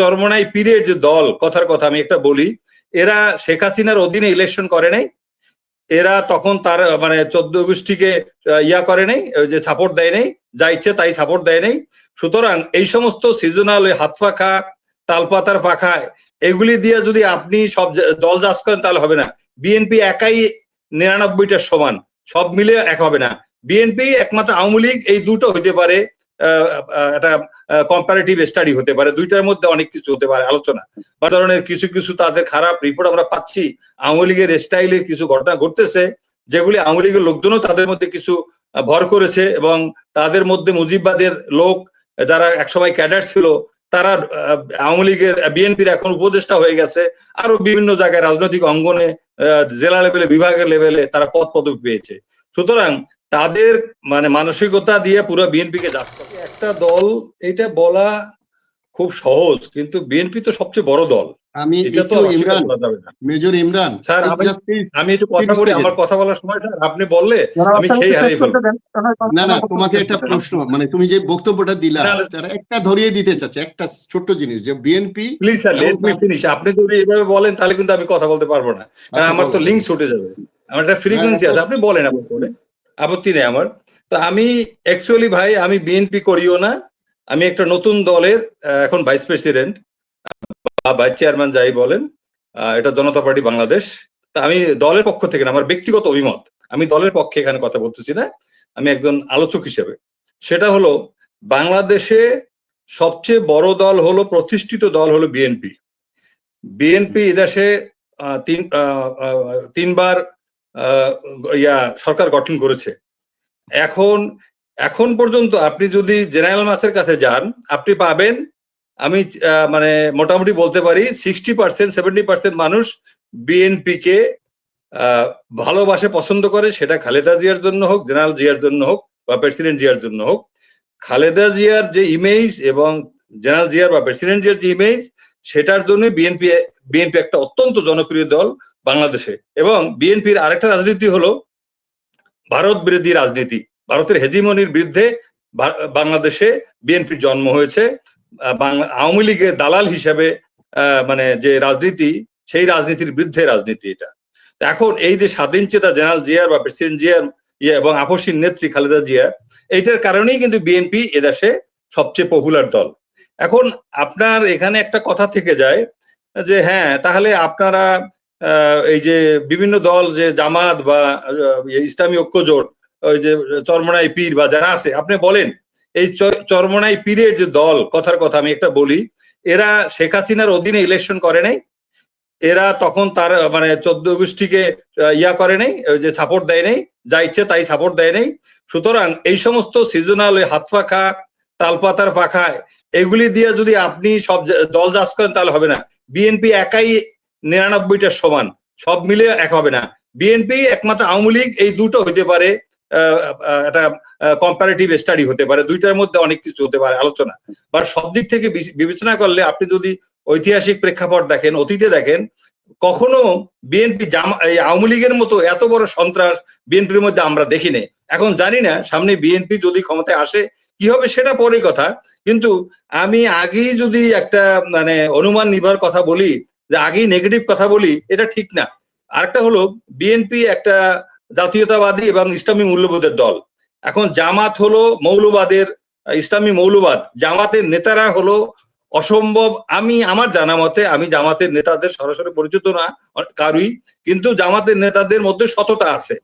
চরমনাই পীরের যে দল, কথার কথা আমি একটা বলি, এরা শেখ হাসিনার অধীনে ইলেকশন করে নাই। এরা তখন তার মানে চোদ্দ গোষ্ঠীকে ইয়া করে নাই যে সাপোর্ট দেয় নাই, যা ইচ্ছে তাই সাপোর্ট দেয় নাই। সুতরাং এই সমস্ত সিজনাল ওই হাত পাখা তালপাতার পাখা, এগুলি দিয়ে যদি আপনি সব দল চাষ করেন তাহলে হবে না। বিএনপি একাই নিরানব্বইটার সমান, সব মিলে এক হবে না। বিএনপি একমাত্র আওয়ামী লীগ, এই দুটো হইতে পারে। একটা কম্পারেটিভ স্টাডি হতে পারে। দুইটার মধ্যে অনেক কিছু হতে পারে, আলোচনা। বা ধরনের কিছু কিছু তাদের খারাপ রিপোর্ট আমরা পাচ্ছি। আওয়ামী লীগের স্টাইলে কিছু ঘটনা ঘটতেছে, যেগুলি আওয়ামী লীগের লোকজনও তাদের মধ্যে কিছু ভর করেছে এবং তাদের মধ্যে মুজিববাদের লোক, যারা একসময় ক্যাডার ছিল, তারা আওয়ামী লীগের বিএনপির এখন উপদেষ্টা হয়ে গেছে। আরও বিভিন্ন জায়গায় রাজনৈতিক অঙ্গনে জেলা লেভেলে বিভাগের লেভেলে তারা পদ পদক পেয়েছে। সুতরাং তাদের মানে মানসিকতা দিয়ে পুরো বিএনপি কে যাচ্ছে একটা দল এটা বলা খুব সহজ কিন্তু বিএনপি তো সবচেয়ে বড় দল। আমি এটা তো ইমরান করা যাবে না। মেজর ইমরান স্যার, আমি- একটু কথা বলি আমার কথা বলার সময় স্যার আপনি বললে আমি সেই হারিয়ে ফেলব। না না তোমাকে একটা প্রশ্ন মানে তুমি যে বক্তব্যটা দিলা একটা ধরিয়ে দিতে চাচ্ছে একটা ছোট্ট জিনিস যে BNP please sir let me finish আপনি যদি এভাবে বলেন তাহলে কিন্তু আমি কথা বলতে পারব না। কারণ আমার তো লিঙ্ক ছুটে যাবে। আমার একটা ফ্রিকোয়েন্সি আছে। আপনি বলেন আপনি করে আপত্তি নেই আমার। তো আমি অ্যাকচুয়ালি ভাই, আমি বিএনপি করিও না। আমি একটা নতুন দলের এখন ভাইস প্রেসিডেন্ট বা ভাইস চেয়ারম্যান যাই বলেন এটা জনতা পার্টি বাংলাদেশ। তা আমি দলের পক্ষ থেকে না, আমার ব্যক্তিগত অভিমত, আমি দলের পক্ষে এখানে কথা বলতেছি না, আমি একজন আলোচক হিসেবে। সেটা হলো, বাংলাদেশে সবচেয়ে বড় দল হলো, প্রতিষ্ঠিত দল হলো বিএনপি বিএনপি এদেশে তিন তিনবার ইয়া, সরকার গঠন করেছে। এখন এখন পর্যন্ত আপনি যদি জেনারেল মাসের কাছে যান, আপনি পাবেন, আমি মানে মোটামুটি বলতে পারি সিক্সটি পার্সেন্ট সেভেন্টি পার্সেন্ট মানুষ বিএনপি কে ভালোবাসে, পছন্দ করে, সেটা খালেদা জিয়ার জন্য হোক, জেনারেল জিয়ার জন্য হোক, বা প্রেসিডেন্ট জিয়ার জন্য হোক। খালেদা জিয়ার যে ইমেজ এবং জেনারেল জিয়ার বা প্রেসিডেন্ট জিয়ার যে ইমেজ সেটার জন্য বিএনপি বিএনপি একটা অত্যন্ত জনপ্রিয় দল। বাংলাদেশে। এবং বিএনপির আরেকটা রাজনীতি হলো ভারত বিরোধী রাজনীতি। ভারতের হেজিমনির বিরুদ্ধে বাংলাদেশে বিএনপির জন্ম হয়েছে। আওয়ামী লীগের দালাল হিসেবে মানে যে রাজনীতি, সেই রাজনীতির বিরুদ্ধে রাজনীতি এটা। এখন এই যে স্বাধীন চেতা জেনারেল জিয়ার বা প্রেসিডেন্ট জিয়ার ইয়ে এবং আপসীর নেত্রী খালেদা জিয়া এইটার কারণেই কিন্তু বিএনপি এদেশে সবচেয়ে পপুলার দল। এখন আপনার এখানে একটা কথা থেকে যায় যে হ্যাঁ তাহলে আপনারা এই যে বিভিন্ন দল, যে জামাত বা ইয়ে ইসলামী ঐক্যজোট ওই যে চরমনাই পীর বা যারা আছে, আপনি বলেন, এই চরমনাই পীরের যে দল, কথার কথা আমি একটা বলি, এরা শেখ হাসিনার অধীনে ইলেকশন করে নাই, এরা তখন তার মানে চোদ্দ গোষ্ঠীকে ইয়া করে নাই যে সাপোর্ট দেয় নাই, যা ইচ্ছে তাই সাপোর্ট দেয় নাই, সুতরাং এই সমস্ত সিজনাল ওই হাত পাখা তালপাতার পাখা, এগুলি দিয়ে যদি আপনি সব দল চাষ করেন তাহলে হবে না। বিএনপি একাই নিরানব্বইটার সমান, সব মিলে এক হবে না। বিএনপি একমাত্র আওয়ামী লীগ, এই দুটো হইতে পারে একটা কম্পারেটিভ স্টাডি হতে পারে, দুইটার মধ্যে অনেক কিছু হতে পারে, আলোচনা। বা সব দিক থেকে বিবেচনা করলে আপনি যদি ঐতিহাসিক প্রেক্ষাপট দেখেন, অতীতে দেখেন, কখনো বিএনপি আওয়ামী লীগের মতো এত বড় সন্ত্রাস বিএনপির মধ্যে আমরা দেখিনি। এখন জানি না, সামনে বিএনপি যদি ক্ষমতায় আসে, কি হবে সেটা পরের কথা। কিন্তু আমি আগেই যদি একটা মানে অনুমান নির্ভর কথা বলি যে আগেই নেগেটিভ কথা বলি, এটা ঠিক না। আরেকটা হলো বিএনপি একটা জাতীয়তাবাদী এবং ইসলামী মূল্যবোধের দল। এখন জামাত হলো মৌলবাদের, ইসলামী মৌলবাদ। জামাতের নেতারা হলো অসম্ভব। আমি, আমার জানা মতে, আমি জামাতের নেতাদের সরাসরি পরিচিত না, কারুই। কিন্তু জামাতের নেতাদের মধ্যে সততা আছে।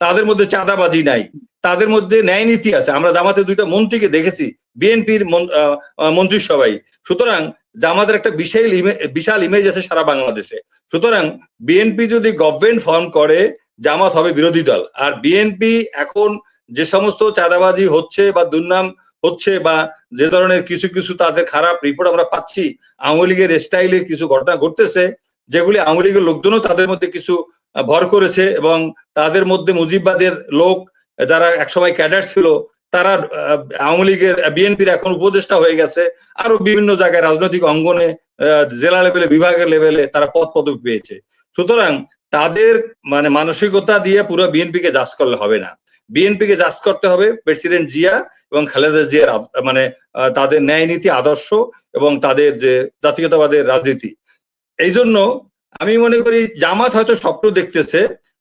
তাদের মধ্যে চাঁদাবাজি নাই, তাদের মধ্যে ন্যায় নীতি আছে। আমরা জামাতের দুইটা মন্ত্রীকে দেখেছি, বিএনপির মন্ত্রিসভায় সুতরাং জামাতের একটা বিশাল বিশাল ইমেজ আছে সারা বাংলাদেশে। সুতরাং বিএনপি যদি গভর্নমেন্ট ফর্ম করে, জামাত হবে বিরোধী দল। আর বিএনপি এখন যে সমস্ত চাঁদাবাজি হচ্ছে বা দুর্নাম হচ্ছে বা যে ধরনের কিছু কিছু তাদের খারাপ রিপোর্ট আমরা পাচ্ছি, আওয়ামী লীগের স্টাইলে কিছু ঘটনা ঘটতেছে, যেগুলি আওয়ামী লীগের লোকজনও তাদের মধ্যে কিছু ভর করেছে এবং তাদের মধ্যে মুজিববাদের লোক যারা একসময় ক্যাডার ছিল, তারা আওয়ামী লীগের বিএনপির এখন উপদেষ্টা হয়ে গেছে। আরও বিভিন্ন জায়গায় রাজনৈতিক অঙ্গনে জেলা লেভেলে, বিভাগের লেভেলে তারা পদ পদক পেয়েছে। সুতরাং তাদের মানে মানসিকতা দিয়ে পুরো বিএনপি কে জাজ করলে হবে না। বিএনপি কে জাজ করতে হবে প্রেসিডেন্ট জিয়া এবং খালেদা জিয়ার মানে তাদের ন্যায় নীতি, আদর্শ এবং তাদের যে জাতীয়তাবাদের রাজনীতি। এই জন্য আমি মনে করি জামাত হয়তো স্বপ্ন দেখতেছে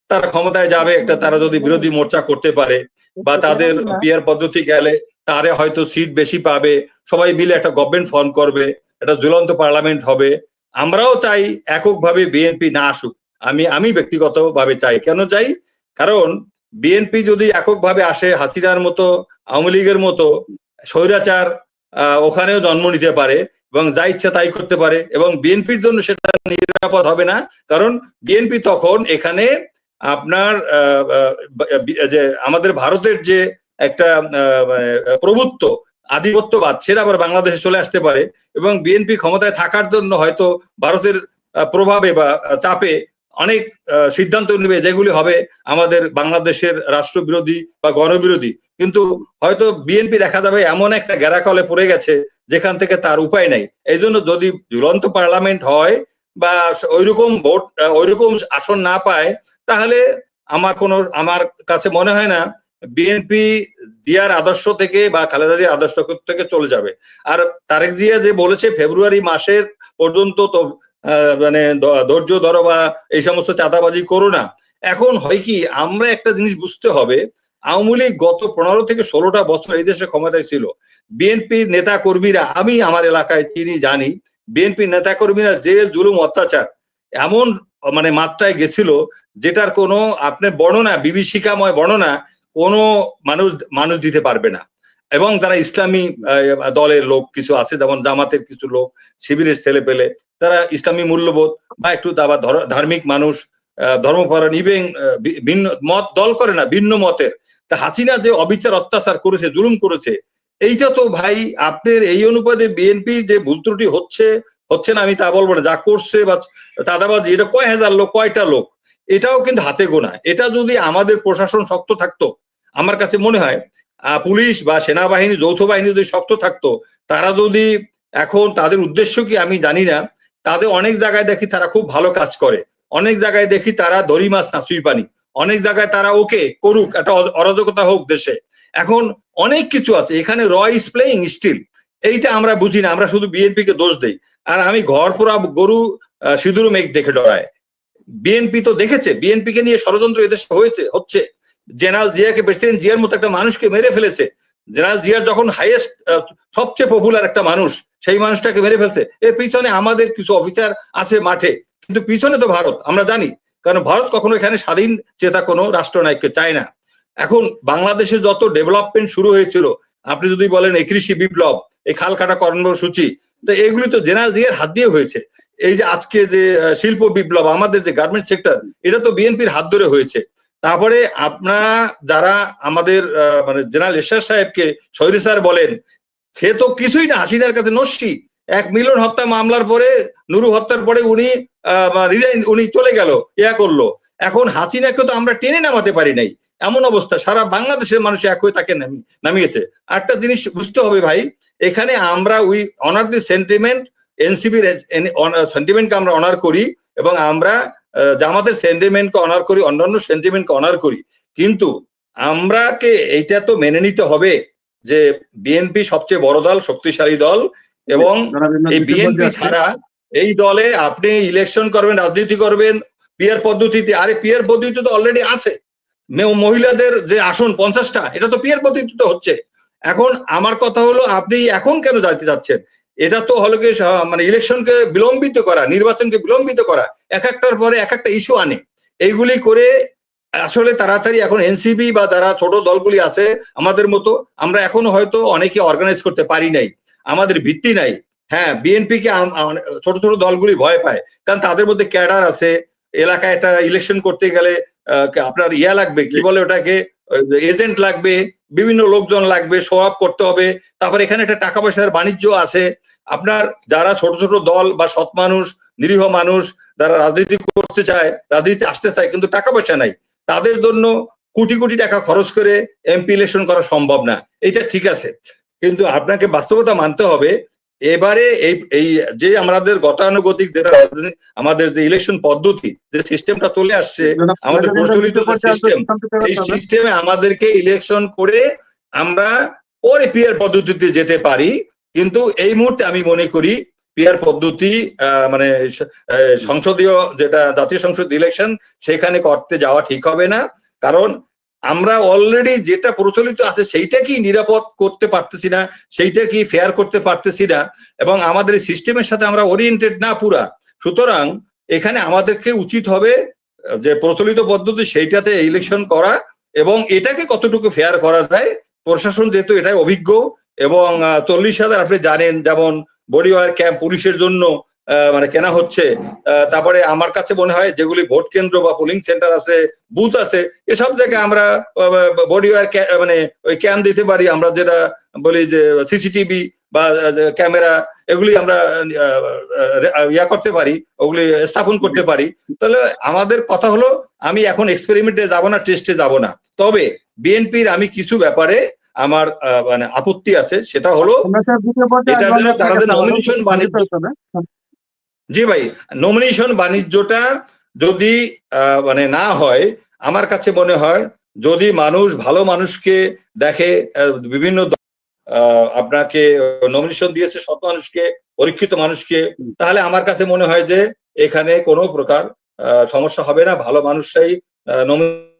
তারা ক্ষমতায় যাবে একটা তারা যদি বিরোধী মোর্চা করতে পারে বা তাদের পিয়ার পদ্ধতি গেলে তারে হয়তো সিট বেশি পাবে সবাই মিলে একটা গভর্নমেন্ট ফর্ম করবে একটা ঝুলন্ত পার্লামেন্ট হবে। আমরাও চাই এককভাবে বিএনপি না আসুক। আমি আমি ব্যক্তিগতভাবে চাই। কেন চাই? কারণ বিএনপি যদি এককভাবে আসে হাসিনার মতো আওয়ামী লীগের মতো স্বৈরাচার আহ, ওখানেও জন্ম নিতে পারে এবং যা ইচ্ছা তাই করতে পারে এবং বিএনপির জন্য সেটা নিরাপদ হবে না। কারণ বিএনপি তখন এখানে আপনার যে আমাদের ভারতের যে একটা মানে প্রভুত্ব, আধিপত্যবাদ, সেটা আবার বাংলাদেশে চলে আসতে পারে। এবং বিএনপি ক্ষমতায় থাকার জন্য হয়তো ভারতের প্রভাবে বা চাপে অনেক সিদ্ধান্ত নেবে যেগুলি হবে আমাদের বাংলাদেশের রাষ্ট্রবিরোধী বা গণবিরোধী। কিন্তু হয়তো বিএনপি দেখা যাবে এমন একটা গ্যারাকলে পড়ে গেছে যেখান থেকে তার উপায় নাই। এই জন্য যদি ঝুলন্ত পার্লামেন্ট হয় বা ওইরকম ভোট ওইরকম আসন না পায়, তাহলে আমার কোনো, আমার কাছে মনে হয় না বিএনপি দিয়ার আদর্শ থেকে বা খালেদা জিয়ার আদর্শ থেকে চলে যাবে। আর তারেক জিয়া যে বলেছে, ফেব্রুয়ারি মাসের পর্যন্ত তো মানে ধৈর্য ধরো বা এই সমস্ত চাঁদাবাজি করো না। এখন হয় কি, আমরা একটা জিনিস বুঝতে হবে, আওয়ামী লীগ গত পনেরো থেকে ষোলোটা বছর এই দেশে ক্ষমতায় ছিল। বিএনপির নেতা কর্মীরা আমি আমার এলাকায় চিনি জানি, বিএনপির নেতা কর্মীরা যে জুলুম অত্যাচার এমন মানে মাত্রায় গেছিল, যেটার কোনো আপনার বর্ণনা, বিভীষিকাময় বর্ণনা কোনো মানুষ মানুষ দিতে পারবে না। এবং তারা ইসলামী দলের লোক কিছু আছে, যেমন জামাতের কিছু লোক, শিবিরের ছেলে পেলে, তারা ইসলামী মূল্যবোধ বা একটু আবার ধার্মিক মানুষ ধর্মপরায়ণ ইভেন ভিন্ন মত, দল করে না, ভিন্ন মতের। তা হাসিনা যে অবিচার, অত্যাচার করেছে, জুলুম করেছে, এইটা তো ভাই আপনার এই অনুপাতে বিএনপি যে ভুল ত্রুটি হচ্ছে হচ্ছে না আমি তা বলব না, যা করছে বা চাঁদাবাজি, এটা কয় হাজার লোক, কয়টা লোক? এটাও কিন্তু হাতে গোনা। এটা যদি আমাদের প্রশাসন শক্ত থাকতো, আমার কাছে মনে হয় পুলিশ বা সেনাবাহিনী, যৌথ বাহিনী যদি শক্ত থাকতো, তারা যদি এখন তাদের উদ্দেশ্য কি আমি জানি না, তাদের অনেক জায়গায় দেখি তারা খুব ভালো কাজ করে। অনেক জায়গায় দেখি তারা দড়ি মাছ না পানি। অনেক জায়গায় তারা ওকে করুক, একটা অরাজকতা হোক দেশে। এখন অনেক কিছু আছে, এখানে র ইজ প্লেইং স্টিল। এইটা আমরা বুঝি না, আমরা শুধু বিএনপি কে দোষ দেই। আর আমি ঘর পোড়া গরু সিঁদুর মেঘ দেখে ডরায় বিএনপি তো দেখেছে বিএনপি কে নিয়ে ষড়যন্ত্র এদেশে হয়েছে, হচ্ছে। জেনারেল জিয়াকে, প্রেসিডেন্ট জিয়ার মতো একটা মানুষকে মেরে ফেলেছে। জেনারেল জিয়ার যখন হাইয়েস্ট সবচেয়ে পপুলার একটা মানুষ, সেই মানুষটাকে মেরে ফেলছে। এর পিছনে আমাদের কিছু অফিসার আছে মাঠে। কিন্তু পিছনে তো ভারত, আমরা জানি। কারণ ভারত কখনো এখানে স্বাধীন চেতা কোনো রাষ্ট্রনায়ককে চায় না। এখন বাংলাদেশে যত ডেভেলপমেন্ট শুরু হয়েছিল, আপনি যদি বলেন এই কৃষি বিপ্লব, এই খাল কাটা কর্মসূচি তো এগুলি তো জেনারেল জিয়ার হাত দিয়ে হয়েছে। এই যে আজকে যে শিল্প বিপ্লব, আমাদের যে গার্মেন্ট সেক্টর এটা তো বিএনপির হাত ধরে হয়েছে। তারপরে আপনারা যারা আমাদের মানে জেনারেল এরশাদ সাহেবকে শহীদ স্যার বলেন, সে তো কিছুই না, হাসিনার কাছে নস্যি। এক মিলন হত্যা মামলার পরে, নুরু হত্যার পরে উনি রিজাইন, উনি চলে গেল, ইয়া করল। এখন হাসিনাকে তো আমরা টেনে নামাতে পারি নাই। এমন অবস্থা, সারা বাংলাদেশের মানুষ এক হয়ে তাকে নামিয়েছে। একটা জিনিস বুঝতে হবে ভাই, এখানে আমরা উই অনার দি সেন্টিমেন্ট এনসিবির সেন্টিমেন্টকে আমরা অনার করি, এবং আমরা জামাতের সেন্টিমেন্টকে অনার করি অন্যান্য সেন্টিমেন্টকে অনার করি। কিন্তু আমরাকে এইটা তো মেনে নিতে হবে যে বিএনপি সবচেয়ে বড় দল শক্তিশালী দল এবং এই বিএনপি ছাড়া এই দলে আপনি ইলেকশন করবেন রাজনীতি করবেন পিয়ার পদ্ধতিতে। আরে পিয়ার পদ্ধতি তো অলরেডি আছে। মহিলাদের যে আসন পঞ্চাশটা এটা তো পিয়ার পদ্ধতিতে হচ্ছে। এখন আমার কথা হলো আপনি এখন কেন যাইতে যাচ্ছেন এটা তো হলো কি মানে ইলেকশনকে বিলম্বিত করা, নির্বাচনকে বিলম্বিত করা, এক একটার পরে এক একটা ইস্যু আনে। এইগুলি করে আসলে তাড়াতাড়ি এখন এনসিবি বা যারা ছোট দলগুলি আছে আমাদের মতো, আমরা এখনও হয়তো অনেকে অর্গানাইজ করতে পারি নাই, আমাদের ভিত্তি নাই। হ্যাঁ বিএনপি কে ছোট ছোট দলগুলি ভয় পায়, কারণ তাদের মধ্যে ক্যাডার আছে, এলাকায় একটা ইলেকশন করতে গেলে আপনার ইয়া লাগবে, কি বলে ওটাকে, এজেন্ট লাগবে বিভিন্ন লোকজন লাগবে শো করতে হবে। তারপর এখানে একটা টাকা পয়সার বাণিজ্য আছে। আপনার যারা ছোট ছোট দল বা সৎ মানুষ, নিরীহ মানুষ, যারা রাজনীতি করতে চায় রাজনীতি আসতে চায় কিন্তু টাকা পয়সা নাই, তাদের জন্য কোটি কোটি টাকা খরচ করে এমপি ইলেকশন করা সম্ভব না। এটা ঠিক আছে। কিন্তু আপনাকে বাস্তবতা মানতে হবে এবারে এই এই যে আমাদের গতানুগতিক যেটা আমাদের যে ইলেকশন পদ্ধতি যে সিস্টেমটা চলে আসছে আমাদের প্রচলিত সিস্টেম এই সিস্টেমে আমাদেরকে ইলেকশন করে আমরা পরে পিয়ার পদ্ধতিতে যেতে পারি কিন্তু এই মুহূর্তে আমি মনে করি পিয়ার পদ্ধতি আহ, মানে সংসদীয় যেটা জাতীয় সংসদ ইলেকশন সেখানে করতে যাওয়া ঠিক হবে না কারণ আমরা অলরেডি যেটা প্রচলিত আছে সেইটা কি নিরাপদ করতে পারতেছি না সেইটা কি ফেয়ার করতে পারতেছি না এবং আমাদের সিস্টেমের সাথে আমরা ওরিয়েন্টেড না পুরা। সুতরাং এখানে আমাদেরকে উচিত হবে, যে প্রচলিত পদ্ধতি সেইটাতে ইলেকশন করা এবং এটাকে কতটুকু ফেয়ার করা যায়, প্রশাসন যেহেতু এটাই অভিজ্ঞ এবং চল্লিশ হাজার আপনি জানেন, যেমন বডি ওয়ার ক্যাম্প পুলিশের জন্য মানে কেনা হচ্ছে। তারপরে আমার কাছে মনে হয় যেগুলি ভোট কেন্দ্র বা পোলিং সেন্টার আছে বুথ আছে এসব জায়গায় আমরা বডি ওয়ার মানে ওই ক্যাম্প দিতে পারি। আমরা যেটা বলি যে সিসিটিভি বা ক্যামেরা এগুলি আমরা ইয়া করতে পারি ওগুলি স্থাপন করতে পারি। তাহলে আমাদের কথা হলো আমি এখন এক্সপেরিমেন্টে যাব না টেস্টে যাব না। তবে বিএনপির আমি কিছু ব্যাপারে আমার আহ, মানে আপত্তি আছে সেটা হলো এটা যেন তারা বাণিজ্য- জি ভাই নমিনেশন বাণিজ্যটা যদি মানে না হয়, আমার কাছে মনে হয় যদি মানুষ, ভালো মানুষকে দেখে বিভিন্ন আপনাকে নমিনেশন দিয়েছে, সৎ মানুষকে, পরীক্ষিত মানুষকে, তাহলে আমার কাছে মনে হয় যে এখানে কোনো প্রকার সমস্যা হবে না। ভালো মানুষরাই নমিনেশন